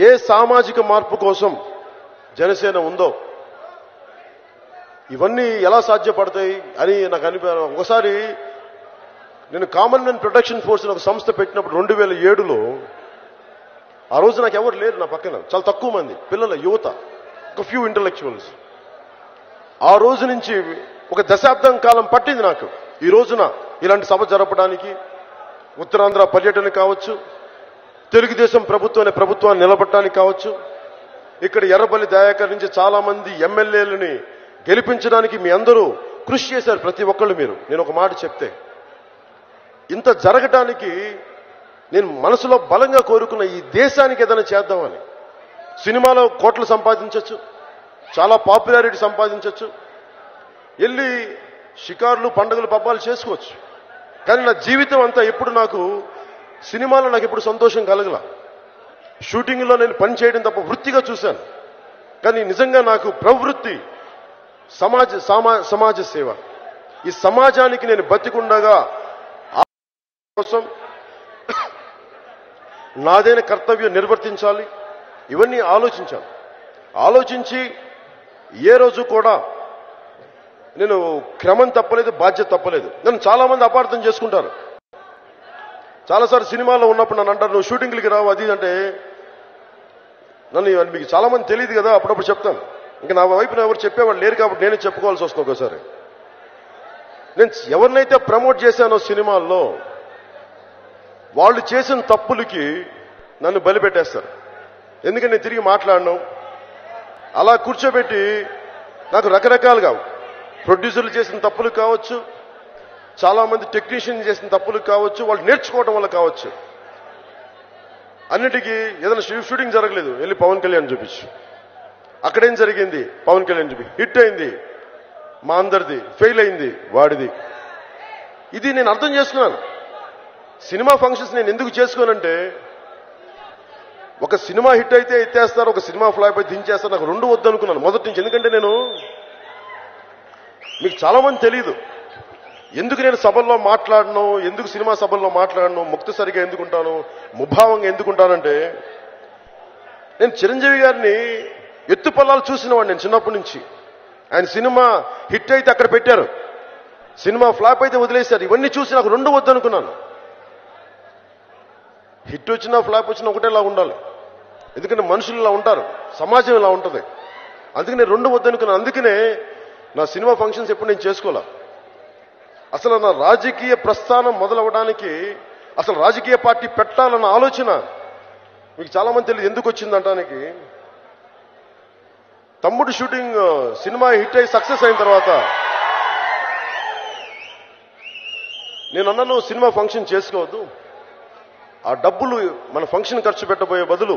ఏ సామాజిక మార్పు కోసం జనసేన ఉందో ఇవన్నీ ఎలా సాధ్యపడతాయి అని నాకు అనిపి ఒకసారి నేను కామన్వెల్త్ ప్రొటెక్షన్ ఫోర్స్ ఒక సంస్థ పెట్టినప్పుడు రెండు వేల ఏడులో ఆ రోజు నాకు ఎవరు లేరు నా పక్కన చాలా తక్కువ మంది పిల్లల యువత ఒక ఫ్యూ ఇంటలెక్చువల్స్ ఆ రోజు నుంచి ఒక దశాబ్దం కాలం పట్టింది నాకు. ఈ రోజున ఇలాంటి సభ జరపడానికి ఉత్తరాంధ్ర పర్యటన కావచ్చు తెలుగుదేశం ప్రభుత్వం అనే ప్రభుత్వాన్ని నిలబట్టడానికి కావచ్చు ఇక్కడ ఎర్రబల్లి దయాకర్ నుంచి చాలా మంది ఎమ్మెల్యేలని గెలిపించడానికి మీ అందరూ కృషి చేశారు ప్రతి ఒక్కళ్ళు మీరు. నేను ఒక మాట చెప్తే ఇంత జరగటానికి నేను మనసులో బలంగా కోరుకున్న ఈ దేశానికి ఏదైనా చేద్దామని. సినిమాలో కోట్లు సంపాదించవచ్చు చాలా పాపులారిటీ సంపాదించవచ్చు వెళ్ళి షికారులు పండుగలు పబ్బాలు చేసుకోవచ్చు. కానీ నా జీవితం అంతా ఎప్పుడు నాకు సినిమాలో నాకు ఎప్పుడు సంతోషం కలగల. షూటింగ్లో నేను పని చేయడం తప్ప వృత్తిగా చూశాను. కానీ నిజంగా నాకు ప్రవృత్తి సమాజ సమా- సమాజ సేవ. ఈ సమాజానికి నేను బతికుండగా కోసం నాదైన కర్తవ్యం నిర్వర్తించాలి. ఇవన్నీ ఆలోచించాను ఆలోచించి ఏ రోజు కూడా నేను క్రమం తప్పలేదు బాధ్యత తప్పలేదు. నన్ను చాలా మంది అపార్థం చేసుకుంటారు. చాలాసార్లు సినిమాలో ఉన్నప్పుడు నన్ను అంటారు నువ్వు షూటింగ్లకి రావు అది అంటే నన్ను మీకు చాలా మంది తెలియదు కదా అప్పుడప్పుడు చెప్తాను. ఇంకా నా వైపున ఎవరు చెప్పేవాళ్ళు లేరు కాబట్టి నేనే చెప్పుకోవాల్సి వస్తుంది ఒకసారి. నేను ఎవరినైతే ప్రమోట్ చేశానో సినిమాల్లో వాళ్ళు చేసిన తప్పులకి నన్ను బలిపెట్టేస్తారు. ఎందుకంటే నేను తిరిగి మాట్లాడను. అలా కూర్చోబెట్టి నాకు రకరకాలుగా ప్రొడ్యూసర్లు చేసిన తప్పులు కావచ్చు చాలా మంది టెక్నీషియన్ చేసిన తప్పులు కావచ్చు వాళ్ళు నేర్చుకోవడం వల్ల కావచ్చు. అన్నిటికీ ఏదైనా షూటింగ్ జరగలేదు వెళ్ళి పవన్ కళ్యాణ్ చూపించు. అక్కడేం జరిగింది? పవన్ కళ్యాణ్ చూపి హిట్ అయింది. మా అందరిది ఫెయిల్ అయింది వాడిది. ఇది నేను అర్థం చేసుకున్నాను. సినిమా ఫంక్షన్స్ నేను ఎందుకు చేసుకోనంటే ఒక సినిమా హిట్ అయితే ఎత్తేస్తారు ఒక సినిమా ఫ్లాప్ అయితే దించేస్తారు నాకు రెండు వద్దనుకున్నాను. మొదటి నుంచి ఎందుకంటే నేను మీకు చాలా మంది తెలియదు ఎందుకు నేను సభల్లో మాట్లాడను? ఎందుకు సినిమా సభల్లో మాట్లాడను? ముక్తసరిగా ఎందుకుంటాను ముభావంగా ఎందుకుంటానంటే నేను చిరంజీవి గారిని ఎత్తుపల్లాలు చూసినవాడు నేను చిన్నప్పటి నుంచి. ఆయన సినిమా హిట్ అయితే అక్కడ పెట్టారు. సినిమా ఫ్లాప్ అయితే వదిలేశారు. ఇవన్నీ చూసి నాకు రెండు వద్దనుకున్నాను. హిట్ వచ్చినా ఫ్లాప్ వచ్చినా ఒకటేలా ఉండాలి. ఎందుకంటే మనుషులు ఇలా ఉంటారు. సమాజం ఇలా ఉంటుంది. అందుకనే రెండు వద్దనుకున్నాను. అందుకనే నా సినిమా ఫంక్షన్స్ ఎప్పుడు నేను చేసుకోలే? అసలు నా రాజకీయ ప్రస్థానం మొదలవడానికి అసలు రాజకీయ పార్టీ పెట్టాలన్న ఆలోచన మీకు చాలా మంది తెలియదు ఎందుకు వచ్చిందంటానికి తమ్ముడు షూటింగ్ సినిమా హిట్ అయి సక్సెస్ అయిన తర్వాత నేను అన్నాను సినిమా ఫంక్షన్ చేసుకోవద్దు. ఆ డబ్బులు మన ఫంక్షన్ ఖర్చు పెట్టబోయే బదులు